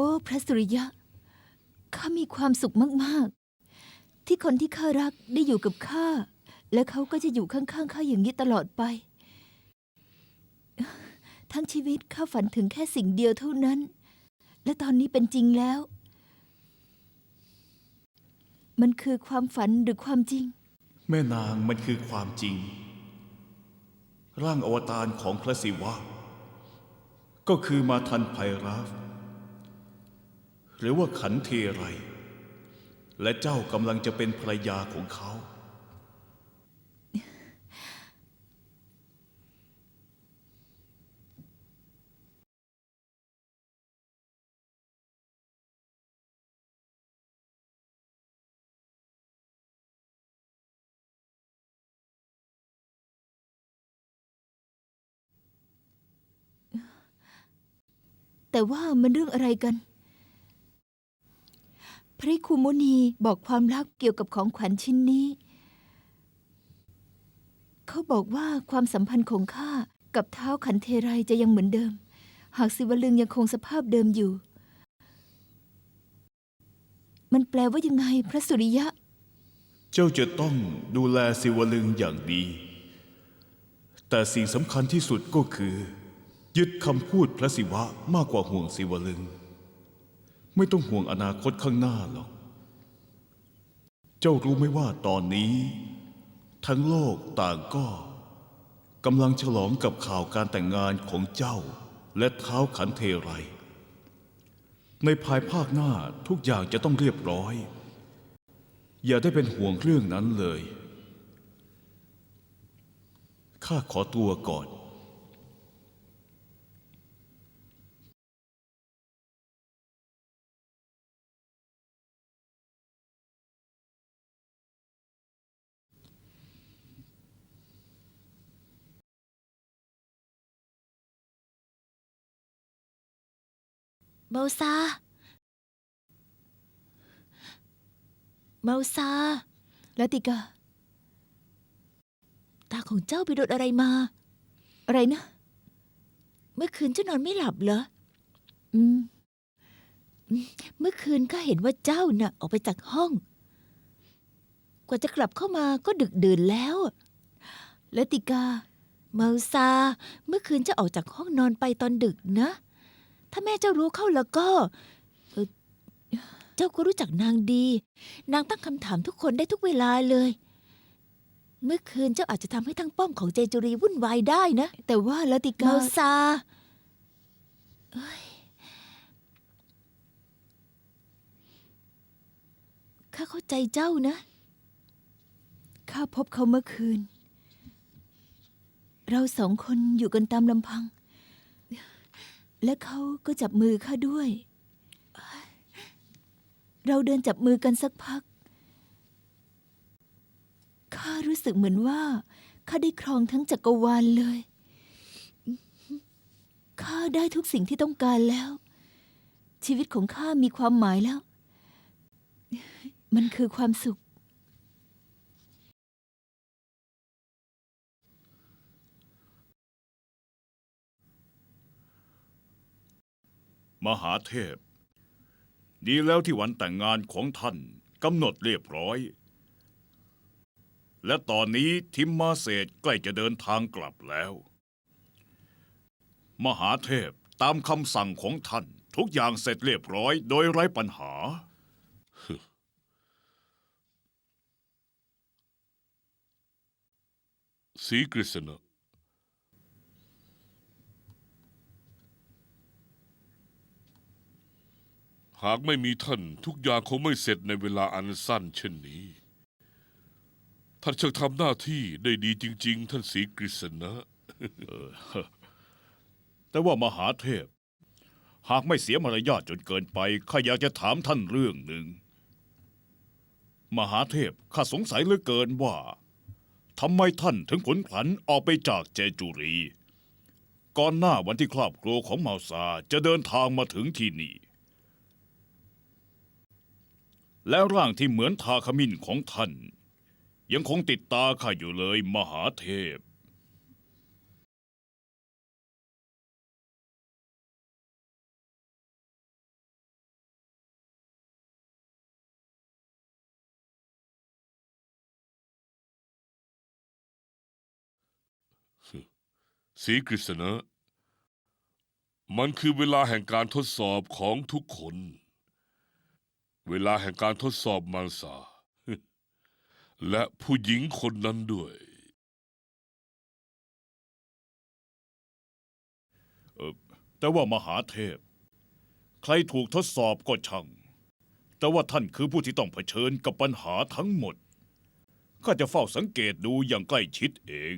โอ้ พระสุริยะ ข้ามีความสุขมาก ๆ ที่คนที่ข้ารักได้อยู่กับข้า และเขาก็จะอยู่ข้างๆข้าอย่างนี้ตลอดไป ทั้งชีวิตข้าฝันถึงแค่สิ่งเดียวเท่านั้น และตอนนี้เป็นจริงแล้ว มันคือความฝันหรือความจริง แม่นางมันคือความจริง ร่างอวตารของพระศิวะ ก็คือมาทันไพราฟ หรือว่าขันเทไร และเจ้ากำลังจะเป็นภรรยาของเขา แต่ว่ามันเรื่องอะไรกัน พระคุมุนีบอกความลับเกี่ยวกับของขวัญชิ้นนี้ เขาบอกว่าความสัมพันธ์ของข้ากับเท้าขันเทไรจะยังเหมือนเดิม หากสิวลึงยังคงสภาพเดิมอยู่ มันแปลว่ายังไงพระสุริยะ เจ้าจะต้องดูแลสิวลึงอย่างดี แต่สิ่งสำคัญที่สุดก็คือ ยึดคำพูดพระศิวะมากกว่าห่วงสิวลึง ไม่ต้องห่วงอนาคตข้างหน้าหรอก เจ้ารู้ไหมว่าตอนนี้ ทั้งโลกต่างก็กำลังฉลองกับข่าวการแต่งงานของเจ้าและเท้าขันเทไร ในภายภาคหน้าทุกอย่างจะต้องเรียบร้อย อย่าได้เป็นห่วงเรื่องนั้นเลย ข้าขอตัวก่อน เมาซา เมาซาละติกา ตาของเจ้าไปโดนอะไรมา อะไรนะ เมื่อคืนเจ้านอนไม่หลับเหรอ อืม เมื่อคืนข้าเห็นว่าเจ้าน่ะ ออกไปจากห้อง กว่าจะกลับเข้ามาก็ดึกดื่นแล้วละติกา เมาซา เมื่อคืนเจ้าออกจากห้องนอนไปตอนดึกนะ ถ้าแม่เจ้ารู้เข้าแล้วก็เอ่อเจ้าก็รู้จักนางดี นางตั้งคำถามทุกคนได้ทุกเวลาเลย เมื่อคืนเจ้าอาจจะทำให้ทั้งป้อมของเจจุรีวุ่นวายได้นะ แต่ว่าละติกาเมาซาเอ้ยข้าเข้าใจเจ้านะ ข้าพบเขาเมื่อคืน เราสองคนอยู่กันตามลำพัง และเขาก็จับมือข้าด้วย เราเดินจับมือกันสักพัก ข้ารู้สึกเหมือนว่าข้าได้ครองทั้งจักรวาลเลย ข้าได้ทุกสิ่งที่ต้องการแล้ว ชีวิตของข้ามีความหมายแล้ว มันคือความสุข มหาเทพ ดีแล้วที่วันแต่งงานของท่านกำหนดเรียบร้อย และตอนนี้ทิมมาเศษใกล้จะเดินทางกลับแล้ว มหาเทพตามคำสั่งของท่าน ทุกอย่างเสร็จเรียบร้อยโดยไร้ปัญหา สีกฤษณะ หากไม่มีท่านทุกอย่างคงไม่เสร็จในเวลาอันสั้นเช่นนี้ ท่านช่างทำหน้าที่ได้ดีจริง ๆ ท่านสีกฤษณะแต่ว่ามหาเทพ หากไม่เสียมารยาทจนเกินไปข้าอยากจะถามท่านเรื่องหนึ่ง มหาเทพข้าสงสัยเหลือเกินว่าทำไมท่านถึงผลผันออกไปจากเจจุรี ก่อนหน้าวันที่ครอบครัวของเมาซาจะเดินทางมาถึงที่นี่ และร่างที่เหมือนทาขมิ้นของท่าน ยังคงติดตาข้าอยู่เลยมหาเทพ สีกฤษณะ มันคือเวลาแห่งการทดสอบของทุกคน เวลาแห่งการทดสอบมันสา และผู้หญิงคนนั้นด้วยแต่ว่ามหาเทพ ใครถูกทดสอบก็ช่าง แต่ว่าท่านคือผู้ที่ต้องเผชิญกับปัญหาทั้งหมด ข้าจะเฝ้าสังเกตดูอย่างใกล้ชิดเอง